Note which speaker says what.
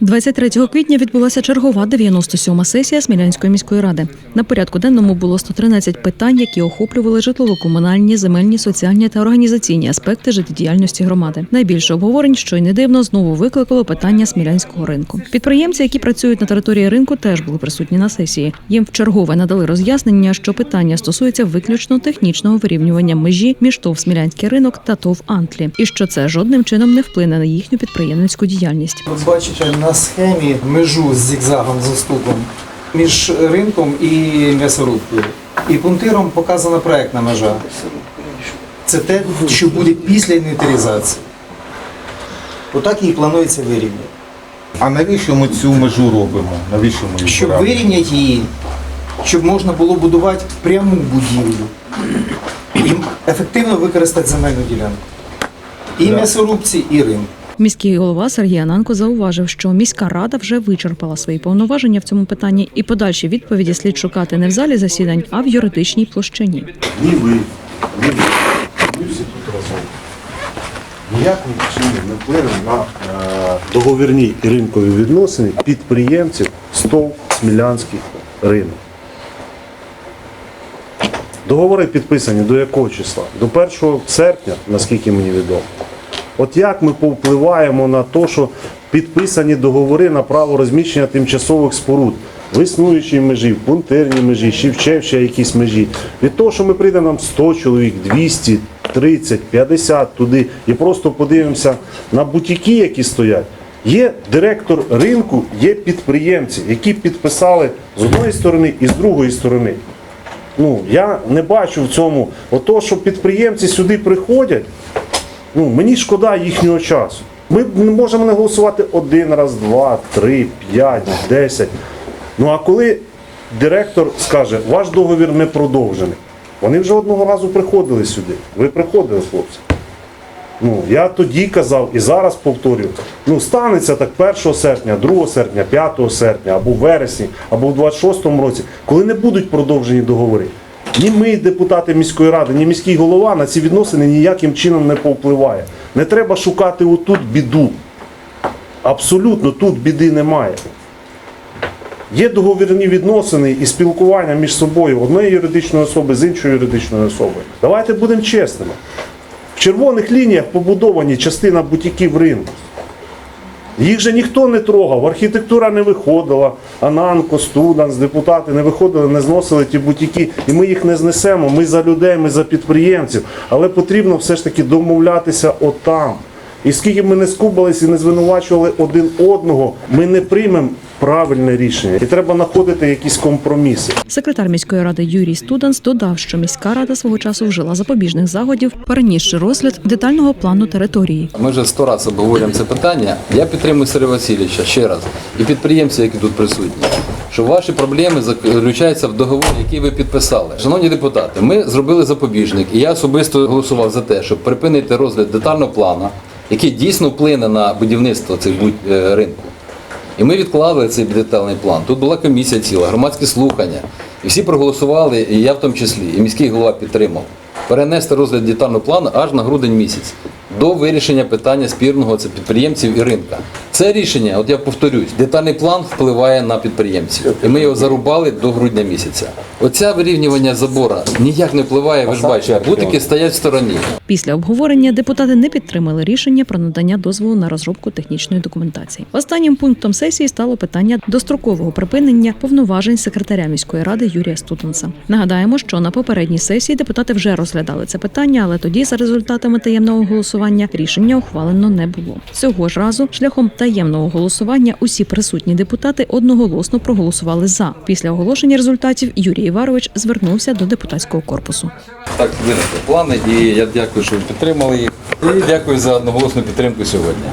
Speaker 1: 23 квітня відбулася чергова 97-ма сесія Смілянської міської ради. На порядку денному було 113 питань, які охоплювали житлово-комунальні, земельні, соціальні та організаційні аспекти життєдіяльності громади. Найбільше обговорень, що й не дивно, знову викликало питання смілянського ринку. Підприємці, які працюють на території ринку, теж були присутні на сесії. Їм вчергове надали роз'яснення, що питання стосується виключно технічного вирівнювання межі між ТОВ Смілянський ринок та ТОВ Антлі, і що це жодним чином не вплине на їхню підприємницьку діяльність.
Speaker 2: Бачите на схемі межу з зігзагом з уступом між ринком і м'ясорубкою. І пунктиром показана проектна межа. Це те, що буде після інвентаризації. Отак її планується вирівняти.
Speaker 3: А навіщо ми цю межу робимо? Навіщо ми її
Speaker 2: Щоб
Speaker 3: беремо?
Speaker 2: вирівняти її, щоб можна було будувати пряму будівлю і ефективно використати земельну ділянку. І м'ясорубці, і ринку.
Speaker 1: Міський голова Сергій Ананко зауважив, що міська рада вже вичерпала свої повноваження в цьому питанні, і подальші відповіді слід шукати не в залі засідань, а в юридичній площині.
Speaker 4: Ні ви, ні ви. Ми всі тут разом. Ніяким чином не вплине на е, договірні ринкові відносини підприємців СТОВ Смілянський ринок. Договори підписані до якого числа? До 1 серпня, наскільки мені відомо. От як ми повпливаємо на те, що підписані договори на право розміщення тимчасових споруд в існуючій межі, в пунктирній межі, ще в ще якійсь межі. Від того, що ми прийдемо нам 100 чоловік, 200, 30, 50 туди і просто подивимося на бутіки, які стоять. Є директор ринку, є підприємці, які підписали з одної сторони і з другої сторони. Ну, я не бачу в цьому. Ото, що підприємці сюди приходять, ну, мені шкода їхнього часу. Ми можемо не голосувати один раз, два, три, п'ять, десять. Ну а коли директор скаже, ваш договір не продовжений, вони вже одного разу приходили сюди. Ви приходили, хлопці. Ну, я тоді казав і зараз повторюю, ну станеться так 1 серпня, 2 серпня, 5 серпня, або в вересні, або в 26-му році, коли не будуть продовжені договори. Ні ми, депутати міської ради, ні міський голова на ці відносини ніяким чином не повпливає. Не треба шукати отут біду. Абсолютно тут біди немає. Є договірні відносини і спілкування між собою одної юридичної особи з іншою юридичною особою. Давайте будемо чесними. В червоних лініях побудовані частина бутіків ринку. Їх же ніхто не трогав, архітектура не виходила, Ананко, Студанс, депутати не виходили, не зносили ті бутіки, і ми їх не знесемо. Ми за людей, ми за підприємців. Але потрібно все ж таки домовлятися отам. І скільки ми не скубались і не звинувачували один одного, ми не приймемо правильне рішення. І треба знаходити якісь компроміси.
Speaker 1: Секретар міської ради Юрій Студанс додав, що міська рада свого часу вжила запобіжних заходів, перенісши розгляд детального плану території.
Speaker 5: Ми вже сто разів обговорюємо це питання. Я підтримую Сергія Васильовича ще раз і підприємці, які тут присутні, що ваші проблеми заключаються в договорі, який ви підписали. Шановні депутати, ми зробили запобіжник, і я особисто голосував за те, щоб припинити розгляд детального плану, який дійсно вплине на будівництво цих будь- е, ринку. І ми відклали цей детальний план. Тут була комісія ціла, громадські слухання. І всі проголосували, і я в тому числі, і міський голова підтримав. Перенести розгляд детального плану аж на грудень місяць до вирішення питання спірного це підприємців і ринка. Це рішення, от я повторюсь, детальний план впливає на підприємців. І ми його зарубали до грудня місяця. Оця вирівнювання забора ніяк не впливає, ви ж бачите, бутики стоять в стороні.
Speaker 1: Після обговорення депутати не підтримали рішення про надання дозволу на розробку технічної документації. Останнім пунктом сесії стало питання дострокового припинення повноважень секретаря міської ради Юрія Стутенса. Нагадаємо, що на попередній сесії депутати вже розглядали це питання, але тоді, за результатами таємного голосування, рішення ухвалено не було. Цього ж разу шляхом таємного голосування усі присутні депутати одноголосно проголосували за. Після оголошення результатів Юрій Іварович звернувся до депутатського корпусу.
Speaker 5: Так виникли плани, і я дякую, що ви підтримали їх. І дякую за одноголосну підтримку сьогодні.